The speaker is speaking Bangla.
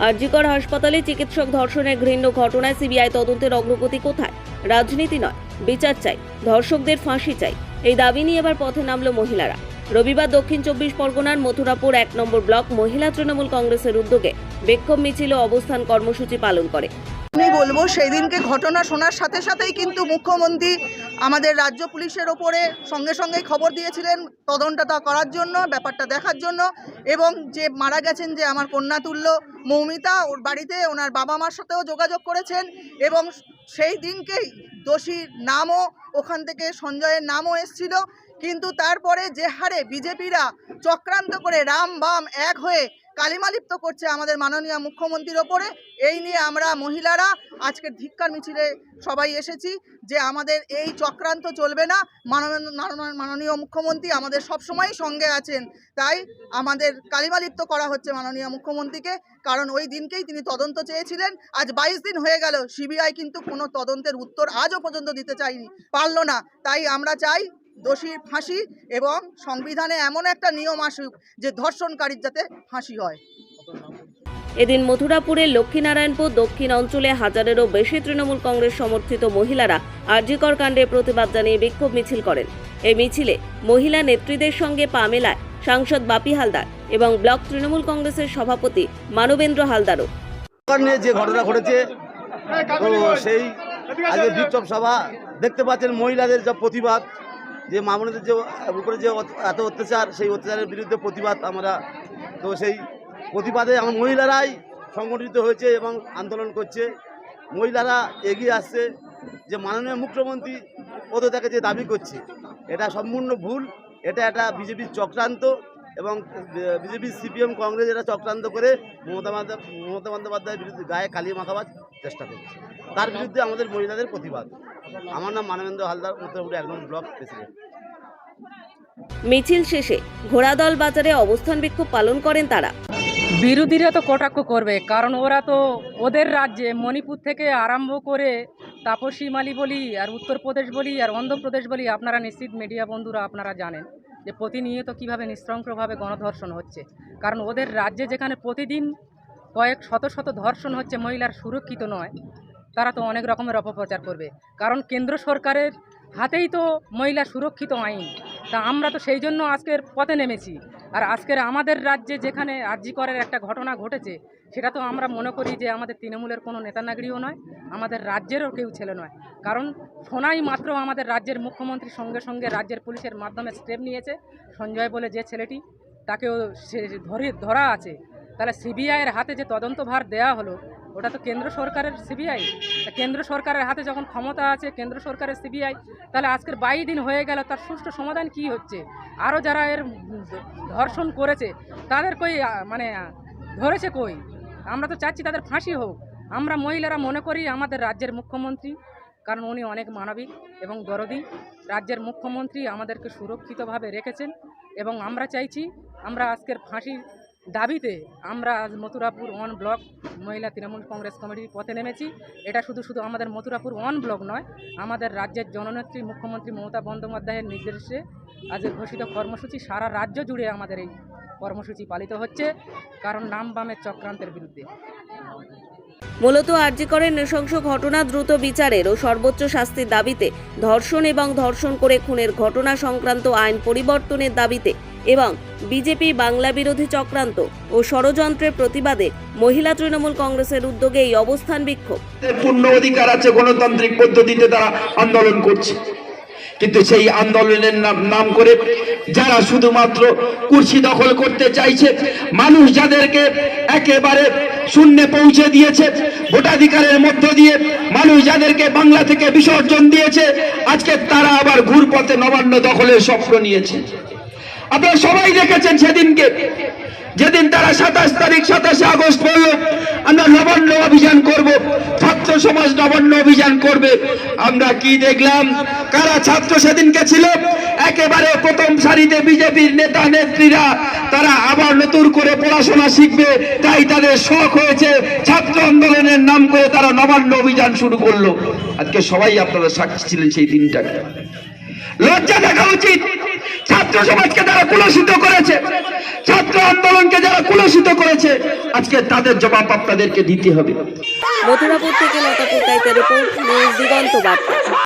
আরজিকর হাসপাতালে চিকিৎসক ধর্ষণের ঘৃণ্য ঘটনায় সিবিআই তদন্তের অগ্রগতি কোথায়? রাজনীতি নয়, বিচার চাই, ধর্ষকদের ফাঁসি চাই। এই দাবি নিয়ে এবার পথে নামল মহিলারা। রবিবার দক্ষিণ চব্বিশ পরগনার মথুরাপুর এক নম্বর ব্লক মহিলা তৃণমূল কংগ্রেসের উদ্যোগে বিক্ষোভ মিছিল অবস্থান কর্মসূচি পালন করে। আমি বলব সেই দিনকে ঘটনা শোনার সাথে সাথেই কিন্তু মুখ্যমন্ত্রী আমাদের রাজ্য পুলিশের ওপরে সঙ্গে সঙ্গেই খবর দিয়েছিলেন তদন্তটা করার জন্য, ব্যাপারটা দেখার জন্য এবং যে মারা গেছেন যে আমার কন্যাতুল্য মৌমিতা, ওর বাড়িতে ওনার বাবা মার সাথেও যোগাযোগ করেছেন এবং সেই দিনকেই দোষীর নামও ওখান থেকে সঞ্জয়ের নামও এসছিল। কিন্তু তারপরে যে হারে বিজেপিরা চক্রান্ত করে রাম বাম এক হয়ে কালিমালিপ্ত করছে আমাদের মাননীয় মুখ্যমন্ত্রীর ওপরে। এই নিয়ে আমরা মহিলারা আজকে ধিক্কার মিছিলে সবাই এসেছি যে আমাদের এই চক্রান্ত চলবে না। মাননীয় মুখ্যমন্ত্রী আমাদের সবসময় সঙ্গে আছেন। তাই আমাদের কালিমালিপ্ত করা হচ্ছে মাননীয় মুখ্যমন্ত্রীকে। কারণ ওই দিনকেই তিনি তদন্ত চেয়েছিলেন। আজ বাইশ দিন হয়ে গেল। সিবিআই কিন্তু কোনো তদন্তের উত্তর আজও পর্যন্ত দিতে চাইনি পারল না। তাই আমরা চাই দোষীর ফাঁসি এবং সংবিধানে এমন একটা নিয়ম আসুক যে ধর্ষণকারীর যাতে ফাঁসি হয়। এদিন মথুরাপুরের লক্ষ্মীনারায়ণপুর দক্ষিণ অঞ্চলে হাজারেরও বেশি তৃণমূল কংগ্রেস সমর্থিত মহিলারা আরজিকর কাণ্ডে প্রতিবাদ জানিয়ে বিক্ষোভ মিছিল করেন। এই মিছিলে মহিলা নেত্রীদের সঙ্গে পা মেলায় সাংসদ বাপি হালদার এবং ব্লক তৃণমূল কংগ্রেসের সভাপতি মানবেন্দ্র হালদারও। যে ঘটনা ঘটেছে তো সেই আজকে বিক্ষোভ সভা দেখতে পাচ্ছেন মহিলাদের যা প্রতিবাদ যে মামুনিদের যে উপরে যে এত অত্যাচার, সেই অত্যাচারের বিরুদ্ধে প্রতিবাদ আমরা, তো সেই প্রতিবাদে আমার মহিলারাই সংগঠিত হয়েছে এবং আন্দোলন করছে। মহিলারা এগিয়ে আসছে যে মাননীয় মুখ্যমন্ত্রী পদত্যাগে যে দাবি করছে, এটা সম্পূর্ণ ভুল। এটা একটা বিজেপির চক্রান্ত এবং বিজেপি সিপিএম কংগ্রেস এটা চক্রান্ত করে মমতা মমতা বন্দ্যোপাধ্যায়ের বিরুদ্ধে গায়ে কালিয়ে মাখাবার চেষ্টা করছে। তার বিরুদ্ধে আমাদের মহিলাদের প্রতিবাদ। আমার নাম মানবেন্দ্র হালদার উত্তরপুরে এক নম্বর ব্লক প্রেসিডেন্ট। মিছিল শেষে ঘোড়াদল বাজারে অবস্থান বিক্ষোভ পালন করেন তারা। বিরোধীরা তো কটাক্ষ করবে কারণ ওরা তো ওদের রাজ্যে মণিপুর থেকে আরম্ভ করে তাপসী মালি বলি আর উত্তরপ্রদেশ বলি আর অন্ধ্রপ্রদেশ বলি আপনারা নিশ্চিত মিডিয়া বন্ধুরা আপনারা জানেন যে প্রতিনিয়ত কীভাবে নিঃশংসভাবে গণধর্ষণ হচ্ছে। কারণ ওদের রাজ্যে যেখানে প্রতিদিন কয়েক শত শত ধর্ষণ হচ্ছে মহিলার সুরক্ষিত নয় তারা তো অনেক রকমের অপপ্রচার করবে। কারণ কেন্দ্র সরকারের হাতেই তো মহিলা সুরক্ষিত আইন। তা আমরা তো সেই জন্য আজকের পথে নেমেছি। আর আজকের আমাদের রাজ্যে যেখানে আর্যিকরের একটা ঘটনা ঘটেছে, সেটা তো আমরা মনে করি যে আমাদের তৃণমূলের কোনো নেতানাগরিও নয়, আমাদের রাজ্যেরও কেউ ছেলে নয়। কারণ শোনাই মাত্র আমাদের রাজ্যের মুখ্যমন্ত্রী সঙ্গে সঙ্গে রাজ্যের পুলিশের মাধ্যমে স্টেপ নিয়েছে। সঞ্জয় বলে যে ছেলেটি, তাকেও সে ধরে, ধরা আছে। তাহলে সিবিআইয়ের হাতে যে তদন্তভার দেওয়া হলো, ওটা তো কেন্দ্র সরকারের সিবিআই কেন্দ্র সরকারের হাতে যখন ক্ষমতা আছে, কেন্দ্র সরকারের সিবিআই তাহলে আজকের বাইশ দিন হয়ে গেল, তার সুষ্ঠু সমাধান কি হচ্ছে? আরও যারা এর ধর্ষণ করেছে, তাদের কই মানে ধরেছে কই? আমরা তো চাচ্ছি তাদের ফাঁসি হোক। আমরা মহিলারা মনে করি আমাদের রাজ্যের মুখ্যমন্ত্রী, কারণ উনি অনেক মানবিক এবং দরদি। রাজ্যের মুখ্যমন্ত্রী আমাদেরকে সুরক্ষিতভাবে রেখেছেন এবং আমরা চাইছি আমরা আজকের ফাঁসির দাবিতে আমরা আজ মথুরাপুর ওয়ান ব্লক মহিলা তৃণমূল কংগ্রেস কমিটির পথে নেমেছি। এটা শুধু শুধু আমাদের মথুরাপুর ওয়ান ব্লক নয়, আমাদের রাজ্যের জননেত্রী মুখ্যমন্ত্রী মমতা বন্দ্যোপাধ্যায়ের নির্দেশে আজকের ঘোষিত কর্মসূচি সারা রাজ্য জুড়ে আমাদের এই কর্মসূচি পালিত হচ্ছে, কারণ নাম বামের চক্রান্তের বিরুদ্ধে। মূলত আরজিকরের নৃশংস ঘটনা দ্রুত বিচারের ও সর্বোচ্চ শাস্তির দাবিতে ধর্ষণ এবং ধর্ষণ করে খুনের ঘটনা সংক্রান্ত আইন পরিবর্তনের দাবিতে এবং বিজেপি বাংলা বিরোধী চক্রান্ত ও ষড়যন্ত্রের প্রতিবাদে মহিলা তৃণমূল কংগ্রেসের উদ্যোগে এই অবস্থান বিক্ষোভ। পূর্ণ অধিকার আছে, গণতান্ত্রিক পদ্ধতিতে তারা আন্দোলন করছে। কিন্তু সেই আন্দোলনের নাম নাম করে যারা শুধুমাত্র কুর্সি দখল করতে চাইছে, মানুষ যাদেরকে একেবারে শূন্যে পৌঁছে দিয়েছে, ভোটাধিকারের মধ্য দিয়ে মানুষ যাদেরকে বাংলা থেকে বিসর্জন দিয়েছে, আজকে তারা আবার ঘুরপথে নবান্ন দখলের স্বপ্ন নিয়েছে। আপনারা সবাই দেখেছেন সেদিনকে। যেদিন তারা সাতাশ তারিখ, সাতাশে আগস্ট বলল, আমরা নবান্ন অভিযান করব, ছাত্র সমাজ নবান্ন অভিযান করবে। আমরা কি দেখলাম? কারা ছাত্র সেদিনকে ছিল? একেবারে প্রথম সারিতে বিজেপির নেতা, নেত্রীরা, তারা আবার নতুন করে পড়াশোনা শিখবে, তাই তাদের শখ হয়েছে। ছাত্র আন্দোলনের নাম করে তারা নবান্ন অভিযান শুরু করল। আজকে সবাই আপনারা সাক্ষী ছিলেন সেই দিনটাকে। লজ্জা দেখা উচিত। ছাত্র সমাজকে যারা কুলসিত করেছে, ছাত্র আন্দোলনকে যারা কুলসিত করেছে, আজকে তাদের জবাব আপনাদেরকে দিতে হবে। মথুরাপুর থেকে লতা রিপোর্ট দিগন্ত বার্তা।